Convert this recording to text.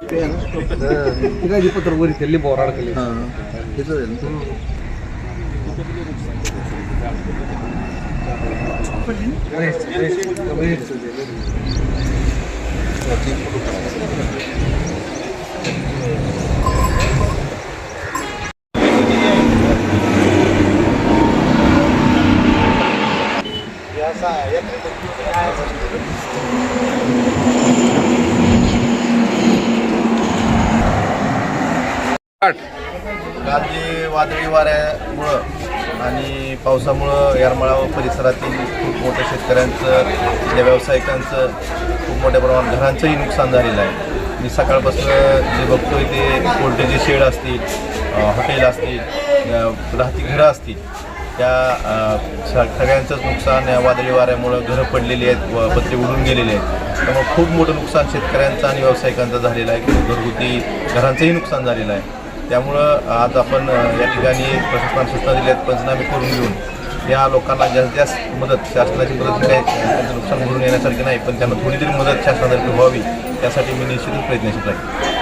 ते आहे ना ती काय पत्र केली काल जे वादळी वाऱ्यामुळं आणि पावसामुळं येरमाळा व परिसरातील खूप मोठ्या शेतकऱ्यांचं त्या व्यावसायिकांचं खूप मोठ्या प्रमाणात घरांचंही नुकसान झालेलं आहे. मी सकाळपासून जे बघतोय ते पोल्ट्रीचे शेड असतील हॉटेल असतील राहती घरं असतील त्या सगळ्यांचंच नुकसान या वादळी वाऱ्यामुळं घरं पडलेली आहेत व पत्रे उडून गेलेले आहेत. त्यामुळे खूप मोठं नुकसान शेतकऱ्यांचं आणि व्यावसायिकांचं झालेलं आहे. घरगुती घरांचंही नुकसान झालेलं आहे. त्यामुळं आज आपण या ठिकाणी प्रशासनाला सूचना दिल्या आहेत पंचनामे करून घेऊन. या लोकांना जास्तीत जास्त मदत शासनाची मदत काय त्यांचं नुकसान भरून येण्यासारखी नाही पण त्यांना थोडी तरी मदत शासनातर्फे व्हावी त्यासाठी मी निश्चितच प्रयत्नशील राहील